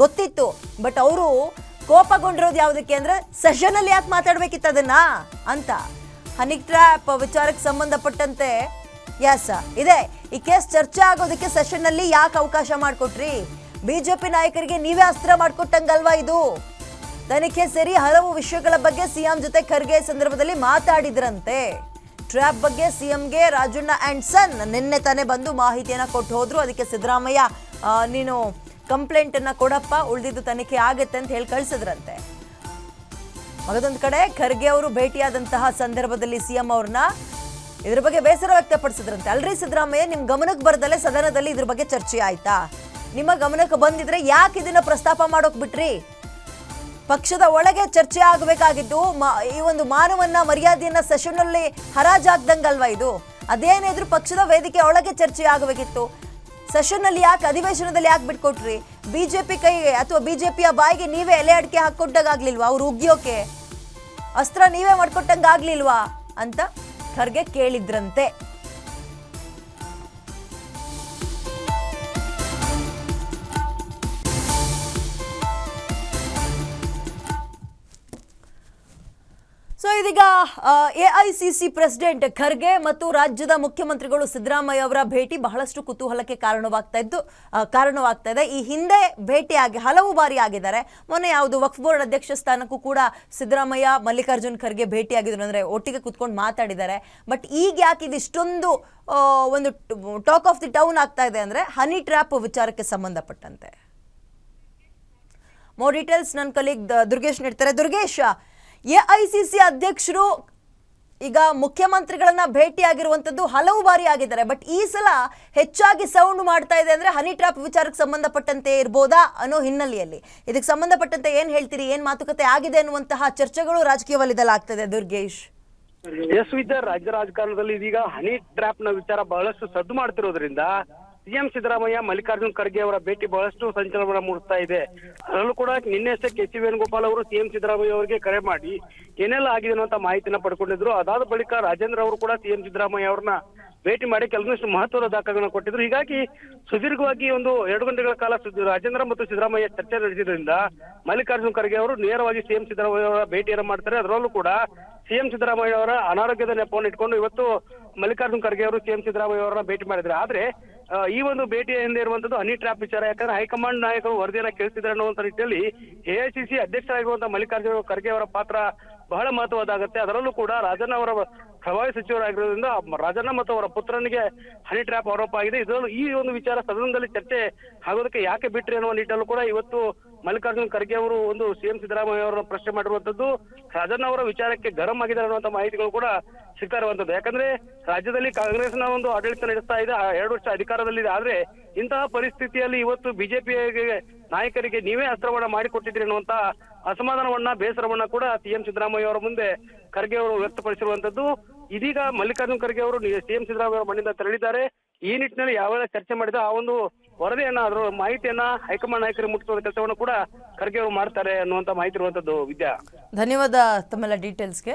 ಗೊತ್ತಿತ್ತು. ಬಟ್ ಅವರು ಕೋಪಗೊಂಡಿರೋದು ಯಾವುದಕ್ಕೆ ಅಂದ್ರೆ ಸೆಷನ್ ಅಲ್ಲಿ ಯಾಕೆ ಮಾತಾಡ್ಬೇಕಿತ್ತು ಅದನ್ನ ಅಂತ. ಹನಿ ಟ್ರ್ಯಾಪ್ ವಿಚಾರಕ್ಕೆ ಸಂಬಂಧಪಟ್ಟಂತೆ ಎಸ್ ಇದೆ. ಈ ಕೇಸ್ ಚರ್ಚೆ ಆಗೋದಕ್ಕೆ ಸೆಷನ್ ಅಲ್ಲಿ ಯಾಕೆ ಅವಕಾಶ ಮಾಡಿಕೊಟ್ರಿ? ಬಿಜೆಪಿ ನಾಯಕರಿಗೆ ನೀವೇ ಅಸ್ತ್ರ ಮಾಡ್ಕೊಟ್ಟಂಗಲ್ವಾ ಇದು? ತನಿಖೆ ಸೇರಿ ಹಲವು ವಿಷಯಗಳ ಬಗ್ಗೆ ಸಿಎಂ ಜೊತೆ ಖರ್ಗೆ ಸಂದರ್ಭದಲ್ಲಿ ಮಾತಾಡಿದ್ರಂತೆ. ಟ್ರ್ಯಾಪ್ ಬಗ್ಗೆ ಸಿಎಂಗೆ ರಾಜಣ್ಣ ಆ್ಯಂಡ್ ಸನ್ ನಿನ್ನೆ ತಾನೇ ಬಂದು ಮಾಹಿತಿಯನ್ನು ಕೊಟ್ಟು ಹೋದ್ರು. ಅದಕ್ಕೆ ಸಿದ್ದರಾಮಯ್ಯ ನೀನು ಕಂಪ್ಲೇಂಟ್ ಅನ್ನ ಕೊಡಪ್ಪ, ಉಳಿದಿದ್ದು ತನಿಖೆ ಆಗತ್ತೆ ಅಂತ ಹೇಳಿ ಕಳ್ಸಿದ್ರಂತೆ. ಮಗದೊಂದು ಕಡೆ ಖರ್ಗೆ ಅವರು ಭೇಟಿಯಾದಂತಹ ಸಂದರ್ಭದಲ್ಲಿ ಸಿಎಂ ಅವ್ರನ್ನ ಇದ್ರ ಬಗ್ಗೆ ಬೇಸರ ವ್ಯಕ್ತಪಡಿಸಿದ್ರಂತೆ. ಅಲ್ರಿ ಸಿದ್ದರಾಮಯ್ಯ, ನಿಮ್ ಗಮನಕ್ಕೆ ಬರದಲ್ಲೇ ಸದನದಲ್ಲಿ ಇದ್ರ ಬಗ್ಗೆ ಚರ್ಚೆ ಆಯ್ತಾ? ನಿಮ್ಮ ಗಮನಕ್ಕೆ ಬಂದಿದ್ರೆ ಯಾಕೆ ಇದನ್ನ ಪ್ರಸ್ತಾಪ ಮಾಡೋಕ್ ಬಿಟ್ರಿ? ಪಕ್ಷದ ಒಳಗೆ ಚರ್ಚೆ ಆಗಬೇಕಾಗಿದ್ದು ಈ ಒಂದು ಮಾನವನ್ನ ಮರ್ಯಾದೆಯನ್ನ ಸೆಷನ್ ಅಲ್ಲಿ ಹರಾಜಾಗ್ದಂಗಲ್ವಾ ಇದು? ಅದೇನಿದ್ರು ಪಕ್ಷದ ವೇದಿಕೆ ಒಳಗೆ ಚರ್ಚೆ ಆಗಬೇಕಿತ್ತು ಸೆಷನ್ ಅಲ್ಲಿ ಯಾಕೆ, ಅಧಿವೇಶನದಲ್ಲಿ ಯಾಕೆ ಬಿಟ್ಕೊಟ್ರಿ? ಬಿಜೆಪಿ ಕೈಗೆ ಅಥವಾ ಬಿಜೆಪಿಯ ಬಾಯಿಗೆ ನೀವೇ ಎಲೆ ಅಡಿಕೆ ಹಾಕೊಟ್ಟಂಗಾಗ್ಲಿಲ್ವಾ ಅವ್ರು ಉಗಿಯೋಕೆ? ಅಸ್ತ್ರ ನೀವೇ ಮಾಡ್ಕೊಟ್ಟಂಗಾಗ್ಲಿಲ್ವಾ? ಅಂತ ಖರ್ಗೆ ಕೇಳಿದ್ರಂತೆ. ಸೊ ಇದೀಗ A I C C president Kharge ಮತ್ತು ರಾಜ್ಯದ ಮುಖ್ಯಮಂತ್ರಿಗಳು ಸಿದ್ದರಾಮಯ್ಯ ಅವರ ಭೇಟಿ ಬಹಳಷ್ಟು ಕುತೂಹಲಕ್ಕೆ ಕಾರಣವಾಗ್ತಾ ಇದ್ದು ಕಾರಣವಾಗ್ತಾ ಇದೆ. ಈ ಹಿಂದೆ ಭೇಟಿಯಾಗಿ ಹಲವು ಬಾರಿ ಆಗಿದ್ದಾರೆ. ಮೊನ್ನೆ ಯಾವುದು ವಕ್ಫ್ ಬೋರ್ಡ್ ಅಧ್ಯಕ್ಷ ಸ್ಥಾನಕ್ಕೂ ಕೂಡ ಸಿದ್ದರಾಮಯ್ಯ, ಮಲ್ಲಿಕಾರ್ಜುನ್ ಖರ್ಗೆ ಭೇಟಿಯಾಗಿದ್ರು. ಅಂದರೆ ಒಟ್ಟಿಗೆ ಕುತ್ಕೊಂಡು ಮಾತಾಡಿದ್ದಾರೆ. ಬಟ್ ಈಗ ಯಾಕೆ ಇದಿಷ್ಟೊಂದು ಒಂದು ಟಾಕ್ ಆಫ್ ದಿ ಟೌನ್ ಆಗ್ತಾ ಇದೆ ಅಂದರೆ ಹನಿ ಟ್ರ್ಯಾಪ್ ವಿಚಾರಕ್ಕೆ ಸಂಬಂಧಪಟ್ಟಂತೆ. ಮೋರ್ ಡೀಟೇಲ್ಸ್ ನನ್ನ ಕಲೀಗ್ ದುರ್ಗೇಶ್ ನೀಡ್ತಾರೆ. Durgesh A I C C ಅಧ್ಯಕ್ಷರು ಈಗ ಮುಖ್ಯಮಂತ್ರಿಗಳನ್ನ ಭೇಟಿಯಾಗಿರುವಂತದ್ದು ಹಲವು ಬಾರಿ ಆಗಿದ್ದಾರೆ. ಬಟ್ ಈ ಸಲ ಹೆಚ್ಚಾಗಿ ಸೌಂಡ್ ಮಾಡ್ತಾ ಇದೆ ಅಂದ್ರೆ ಹನಿ ಟ್ರಾಪ್ ವಿಚಾರಕ್ಕೆ ಸಂಬಂಧಪಟ್ಟಂತೆ ಇರ್ಬೋದಾ ಅನ್ನೋ ಹಿನ್ನೆಲೆಯಲ್ಲಿ. ಇದಕ್ಕೆ ಸಂಬಂಧಪಟ್ಟಂತೆ ಏನ್ ಹೇಳ್ತೀರಿ? ಏನ್ ಮಾತುಕತೆ ಆಗಿದೆ ಅನ್ನುವಂತಹ ಚರ್ಚೆಗಳು ರಾಜಕೀಯ ವಲಯದಲ್ಲಿ ಆಗ್ತದೆ, ದುರ್ಗೇಶ್. ಎಸ್ ವಿದ್ಯಾ ರಾಜ್ಯ ರಾಜಕಾರಣದಲ್ಲಿ ಇದೀಗ ಹನಿ ಟ್ರ್ಯಾಪ್ನ ವಿಚಾರ ಬಹಳಷ್ಟು ಸದ್ದು ಮಾಡ್ತಿರೋದ್ರಿಂದ ಸಿಎಂ ಸಿದ್ದರಾಮಯ್ಯ, ಮಲ್ಲಿಕಾರ್ಜುನ್ ಖರ್ಗೆ ಅವರ ಭೇಟಿ ಬಹಳಷ್ಟು ಸಂಚಲನ ಮೂಡಿಸ್ತಾ ಇದೆ. ಅದರಲ್ಲೂ ಕೂಡ ನಿನ್ನೆಷ್ಟೇ ಕೆ ಸಿ ವೇಣುಗೋಪಾಲ್ ಅವರು ಸಿಎಂ ಸಿದ್ದರಾಮಯ್ಯ ಅವರಿಗೆ ಕರೆ ಮಾಡಿ ಏನೆಲ್ಲ ಆಗಿದೆ ಅಂತ ಮಾಹಿತಿನ ಪಡ್ಕೊಂಡಿದ್ರು. ಅದಾದ ಬಳಿಕ ರಾಜೇಂದ್ರ ಅವರು ಕೂಡ ಸಿಎಂ ಸಿದ್ದರಾಮಯ್ಯ ಅವ್ರನ್ನ ಭೇಟಿ ಮಾಡಿ ಕೆಲವೊಂದಿಷ್ಟು ಮಹತ್ವದ ದಾಖಲೆಗಳನ್ನು ಕೊಟ್ಟಿದ್ರು. ಹೀಗಾಗಿ ಸುದೀರ್ಘವಾಗಿ ಒಂದು ಎರಡು ಗಂಟೆಗಳ ಕಾಲ ರಾಜೇಂದ್ರ ಮತ್ತು ಸಿದ್ದರಾಮಯ್ಯ ಚರ್ಚೆ ನಡೆಸಿದ್ರಿಂದ ಮಲ್ಲಿಕಾರ್ಜುನ್ ಖರ್ಗೆ ಅವರು ನೇರವಾಗಿ ಸಿಎಂ ಸಿದ್ದರಾಮಯ್ಯ ಅವರ ಭೇಟಿಯನ್ನು ಮಾಡ್ತಾರೆ. ಅದರಲ್ಲೂ ಕೂಡ ಸಿಎಂ ಸಿದ್ದರಾಮಯ್ಯ ಅವರ ಅನಾರೋಗ್ಯದ ನೆಪವನ್ನು ಇಟ್ಕೊಂಡು ಇವತ್ತು ಮಲ್ಲಿಕಾರ್ಜುನ್ ಖರ್ಗೆ ಅವರು ಸಿಎಂ ಸಿದ್ದರಾಮಯ್ಯ ಅವರನ್ನ ಭೇಟಿ ಮಾಡಿದ್ರೆ ಆದ್ರೆ ಈ ಒಂದು ಭೇಟಿಯ ಹಿಂದೆ ಇರುವಂತದ್ದು ಹನಿ ಟ್ರ್ಯಾಪ್ ವಿಚಾರ. ಯಾಕಂದ್ರೆ ಹೈಕಮಾಂಡ್ ನಾಯಕರು ವರದಿಯನ್ನ ಕೇಳ್ತಿದ್ದಾರೆ ಅನ್ನುವಂತ ನಿಟ್ಟಿನಲ್ಲಿ ಎಐಸಿಸಿ ಅಧ್ಯಕ್ಷರಾಗಿರುವಂತಹ ಮಲ್ಲಿಕಾರ್ಜುನ ಖರ್ಗೆ ಅವರ ಪಾತ್ರ ಬಹಳ ಮಹತ್ವದ್ದಾಗುತ್ತೆ. ಅದರಲ್ಲೂ ಕೂಡ ರಾಜನ್ ಅವರ ಪ್ರಭಾವಿ ಸಚಿವರಾಗಿರೋದ್ರಿಂದ ರಾಜಣ್ಣ ಮತ್ತು ಅವರ ಪುತ್ರನಿಗೆ ಹನಿ ಟ್ರ್ಯಾಪ್ ಆರೋಪ ಆಗಿದೆ. ಇದರಲ್ಲೂ ಈ ಒಂದು ವಿಚಾರ ಸದನದಲ್ಲಿ ಚರ್ಚೆ ಆಗೋದಕ್ಕೆ ಯಾಕೆ ಬಿಟ್ರಿ ಅನ್ನುವ ನಿಟ್ಟಲ್ಲೂ ಕೂಡ ಇವತ್ತು ಮಲ್ಲಿಕಾರ್ಜುನ್ ಖರ್ಗೆ ಅವರು ಒಂದು ಸಿಎಂ ಸಿದ್ದರಾಮಯ್ಯ ಅವರನ್ನು ಪ್ರಶ್ನೆ ಮಾಡಿರುವಂತದ್ದು, ರಾಜಣ್ಣ ಅವರ ವಿಚಾರಕ್ಕೆ ಗರಂ ಆಗಿದ್ದಾರೆ ಅನ್ನುವಂತ ಮಾಹಿತಿಗಳು ಕೂಡ ಸಿಗ್ತಾ ಇರುವಂತದ್ದು ಯಾಕಂದ್ರೆ ರಾಜ್ಯದಲ್ಲಿ ಕಾಂಗ್ರೆಸ್ನ ಒಂದು ಆಡಳಿತ ನಡೆಸ್ತಾ ಇದೆ ಎರಡು ವರ್ಷ ಅಧಿಕಾರದಲ್ಲಿದೆ. ಆದ್ರೆ ಇಂತಹ ಪರಿಸ್ಥಿತಿಯಲ್ಲಿ ಇವತ್ತು ಬಿಜೆಪಿ ನಾಯಕರಿಗೆ ನೀವೇ ಅಸ್ತ್ರವನ್ನ ಮಾಡಿಕೊಟ್ಟಿದ್ರಿ ಅನ್ನುವಂತ ಅಸಮಾಧಾನವನ್ನ, ಬೇಸರವನ್ನ ಕೂಡ ಸಿಎಂ ಸಿದ್ದರಾಮಯ್ಯ ಅವರ ಮುಂದೆ ಖರ್ಗೆ ಅವರು ವ್ಯಕ್ತಪಡಿಸಿರುವಂತದ್ದು. ಇದೀಗ ಮಲ್ಲಿಕಾರ್ಜುನ್ ಖರ್ಗೆ ಅವರು ಸಿಎಂ ಸಿದ್ದರಾಮಯ್ಯ ಅವರ ಮನೆಯಿಂದ ತೆರಳಿದ್ದಾರೆ. ಈ ನಿಟ್ಟಿನಲ್ಲಿ ಯಾವೆಲ್ಲ ಚರ್ಚೆ ಮಾಡಿದ ಆ ಒಂದು ವರದಿಯನ್ನ, ಅದರ ಮಾಹಿತಿಯನ್ನ ಹೈಕಮಾಂಡ್ ನಾಯಕರಿಗೆ ಮುಟ್ಟಿಸುವ ಕೆಲಸವನ್ನು ಕೂಡ ಖರ್ಗೆ ಅವರು ಮಾಡ್ತಾರೆ ಅನ್ನುವಂತ ಮಾಹಿತಿ ಇರುವಂತದ್ದು ವಿದ್ಯಾ. ಧನ್ಯವಾದ ತಮ್ಮೆಲ್ಲ ಡೀಟೇಲ್ಸ್ಗೆ.